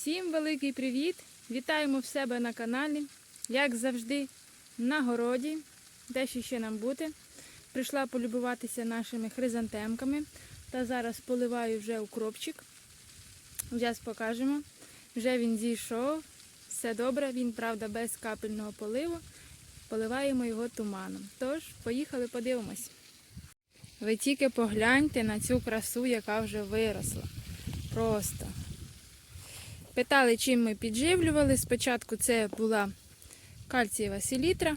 Всім великий привіт! Вітаємо в себе на каналі. Як завжди, на городі, де ще ще нам бути. Прийшла полюбуватися нашими хризантемками. Та зараз поливаю вже укропчик. Зараз покажемо. Вже він зійшов. Все добре, він, правда, без капельного поливу. Поливаємо його туманом. Тож, поїхали, подивимось. Ви тільки погляньте на цю красу, яка вже виросла. Просто. Питали, чим ми підживлювали. Спочатку це була кальцієва селітра,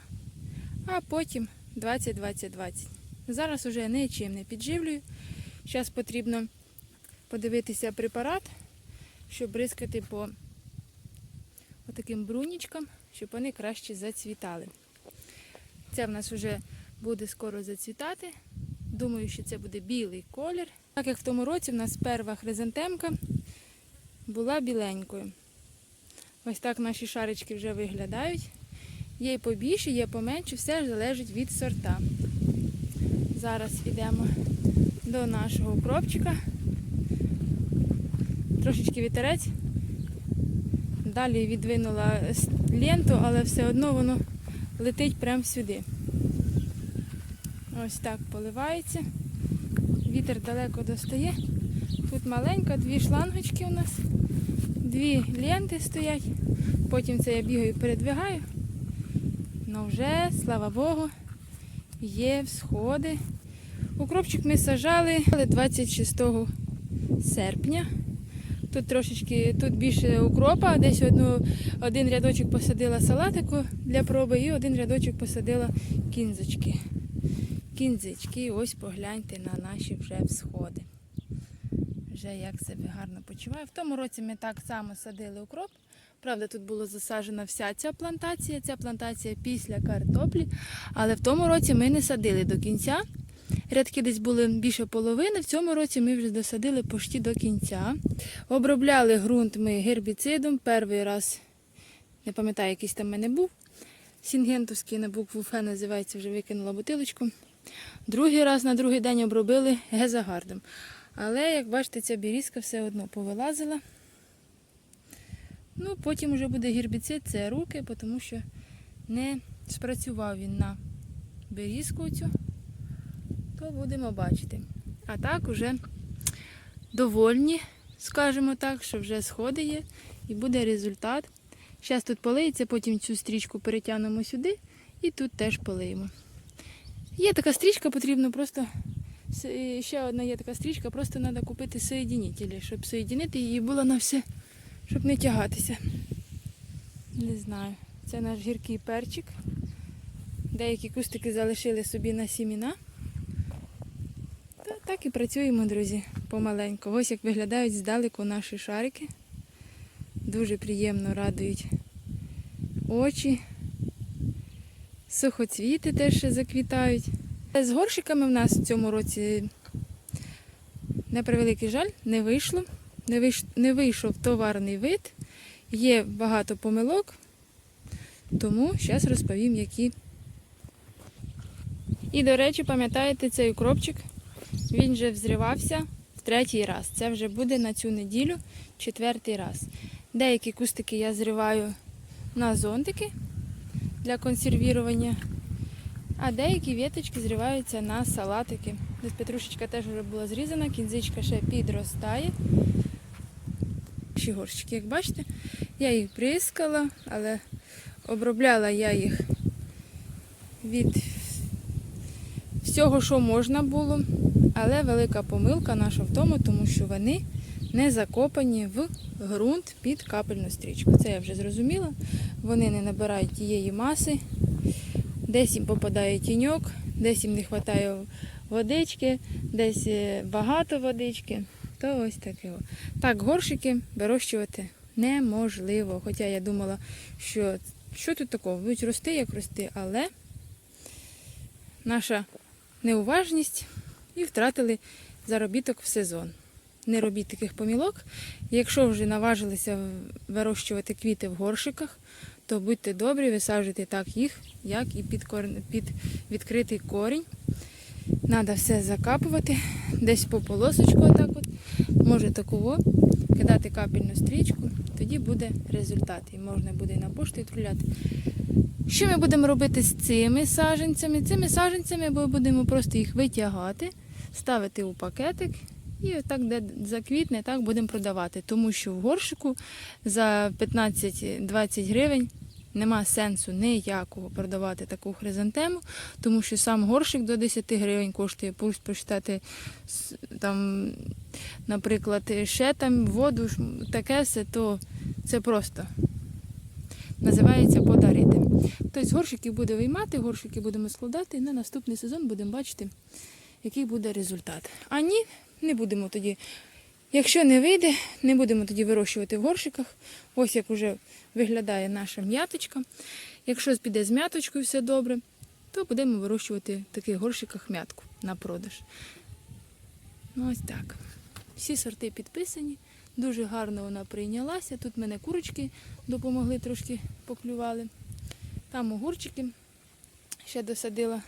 а потім 20-20-20. Зараз уже нічим не підживлюю. Зараз потрібно подивитися препарат, щоб бризкати по отаким брунічкам, щоб вони краще зацвітали. Це в нас вже буде скоро зацвітати. Думаю, що це буде білий колір. Так як в тому році в нас перша хризантемка була біленькою. Ось так наші шарички вже виглядають. Є й побільше, є поменше, все залежить від сорта. Зараз йдемо до нашого укропчика. Трошечки вітерець. Далі відвинула ленту, але все одно воно летить прямо сюди. Ось так поливається. Вітер далеко достає. Тут маленько, дві шлангочки у нас, дві ленти стоять. Потім це я бігаю, передвигаю. Ну вже, слава Богу, є всходи. Укропчик ми сажали 26 серпня. Тут трошечки, тут більше укропа, десь одну, один рядочок посадила салатику для проби і один рядочок посадила кінзочки. Кінзички, ось погляньте на наші вже всходи. Вже як себе гарно почуває. В тому році ми так само садили укроп. Правда, тут було засаджена вся ця плантація, ця плантація після картоплі. Але в тому році ми не садили до кінця. Рядки десь були більше половини. В цьому році ми вже досадили почти до кінця. Обробляли ґрунт ми гербіцидом. Перший раз, не пам'ятаю, якийсь там в мене був. Сінгентовський на букву Ф називається, вже викинула бутилочку. Другий раз на другий день обробили гезагардом. Але, як бачите, ця бірізка все одно повилазила. Ну, потім вже буде гербіцид, це руки, тому що не спрацював він на берізку цю, то будемо бачити. А так уже довольні, скажімо так, що вже сходи є і буде результат. Зараз тут полиється, потім цю стрічку перетягнемо сюди і тут теж полиємо. Є така стрічка, потрібно просто ще одна є така стрічка, просто треба купити соєдинителі, щоб соєдинити її було на все, щоб не тягатися. Не знаю. Це наш гіркий перчик. Деякі кустики залишили собі на сіміна. Та так і працюємо, друзі, помаленьку. Ось як виглядають здалеку наші шарики. Дуже приємно радують очі. Сухоцвіти теж ще заквітають. З горщиками в нас в цьому році, на превеликий жаль, не вийшло. Не, вийш... не вийшов товарний вид. Є багато помилок, тому зараз розповім, які. І, до речі, пам'ятаєте цей укропчик? Він вже взривався в третій раз. Це вже буде на цю неділю четвертий раз. Деякі кустики я зриваю на зонтики для консервірування, а деякі віточки зриваються на салатики. Десь петрушечка теж вже була зрізана, кінзичка ще підростає. Горщики, як бачите, я їх прискала, але обробляла я їх від всього, що можна було. Але велика помилка наша в тому, тому що вони не закопані в ґрунт під капельну стрічку. Це я вже зрозуміла. Вони не набирають тієї маси, десь їм попадає тіньок, десь їм не вистачає водички, десь е, багато водички. То ось таке. Так, горшики вирощувати неможливо. Хоча я думала, що що тут такого, будуть рости, як рости, але наша неуважність і втратили заробіток в сезон. Не робіть таких помілок. Якщо вже наважилися вирощувати квіти в горшиках, то будьте добрі, висаджуйте так їх, як і під, кор... під відкритий корінь. Треба все закапувати, десь по полосочку, отак от. Може такого. кидати капельну стрічку, тоді буде результат. І можна буде і на пошту відправляти. Що ми будемо робити з цими саджанцями? Цими саджанцями ми будемо просто їх витягати, ставити у пакетик і отак, де заквітне, так будемо продавати. Тому що в горшику за 15-20 гривень нема сенсу ніякого продавати таку хризантему, тому що сам горшик до 10 гривень коштує, пусть почитати там, наприклад, ще там воду, таке все, то це просто називається подарити. Тобто горшики буде виймати, горшики будемо складати, і на наступний сезон будемо бачити, який буде результат. А ні, не будемо тоді. Якщо не вийде, не будемо тоді вирощувати в горшиках. Ось як вже виглядає наша м'яточка. Якщо піде з м'яточкою все добре, то будемо вирощувати в таких горшиках м'ятку на продаж. Ну ось так. Всі сорти підписані. Дуже гарно вона прийнялася. Тут мене курочки допомогли, трошки поклювали. Там огурчики ще досадила.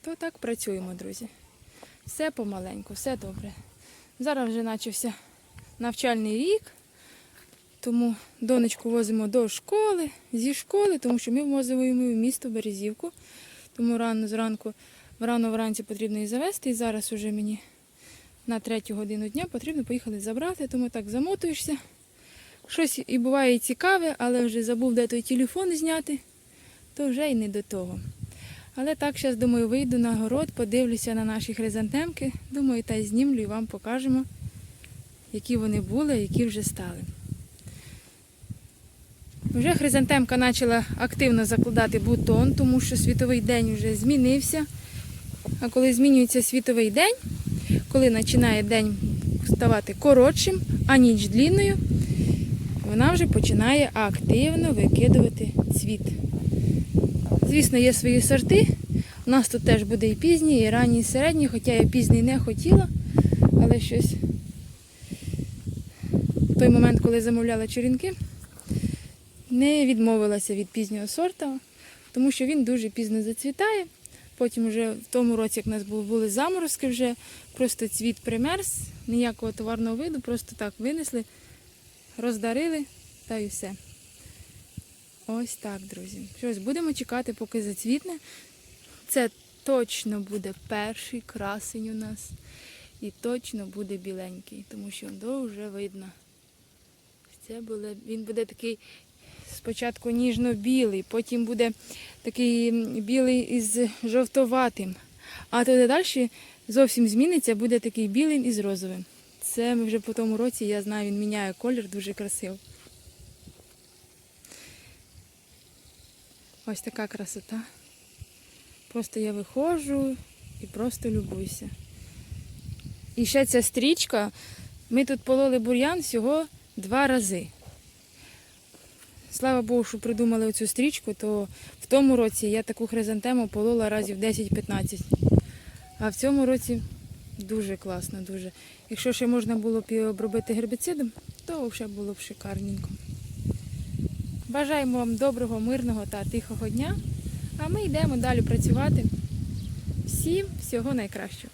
То так працюємо, друзі. Все помаленьку, все добре. Зараз вже почався навчальний рік, тому донечку возимо до школи, зі школи, тому що ми возимо її в місто Березівку. Тому рано зранку, рано вранці потрібно її завести. І зараз уже мені на третю годину дня потрібно поїхати забрати, тому так замотуєшся. Щось і буває цікаве, але вже забув де той телефон зняти, то вже й не до того. Але так, зараз, думаю, вийду на город, подивлюся на наші хризантемки. Думаю, та й знімлю і вам покажемо, які вони були, які вже стали. Вже хризантемка почала активно закладати бутон, тому що світовий день вже змінився. А коли змінюється світовий день, коли починає день ставати коротшим, а ніч длинною, вона вже починає активно викидувати цвіт. Звісно, є свої сорти. У нас тут теж буде і пізній, і ранній, і середній, хоча я пізній не хотіла, але щось в той момент, коли замовляла черенки, не відмовилася від пізнього сорта, тому що він дуже пізно зацвітає. Потім вже в тому році, як у нас були заморозки, вже просто цвіт примерз, ніякого товарного виду, просто так винесли, роздарили та і все. Ось так, друзі. Щось будемо чекати, поки зацвітне. Це точно буде перший красень у нас. І точно буде біленький, тому що до вже видно. Це буде, він буде такий спочатку ніжно-білий, потім буде такий білий із жовтоватим. А тоді далі зовсім зміниться, буде такий білий із розовим. Це ми вже по тому році, я знаю, він міняє колір дуже красиво. Ось така красота. Просто я виходжу і просто любуюся. І ще ця стрічка. Ми тут пололи бур'ян всього два рази. Слава Богу, що придумали оцю стрічку, то в тому році я таку хризантему полола разів 10-15. А в цьому році дуже класно, дуже. Якщо ще можна було б її обробити гербіцидом, то взагалі було б шикарненько. Бажаємо вам доброго, мирного та тихого дня. А ми йдемо далі працювати. Всім всього найкращого.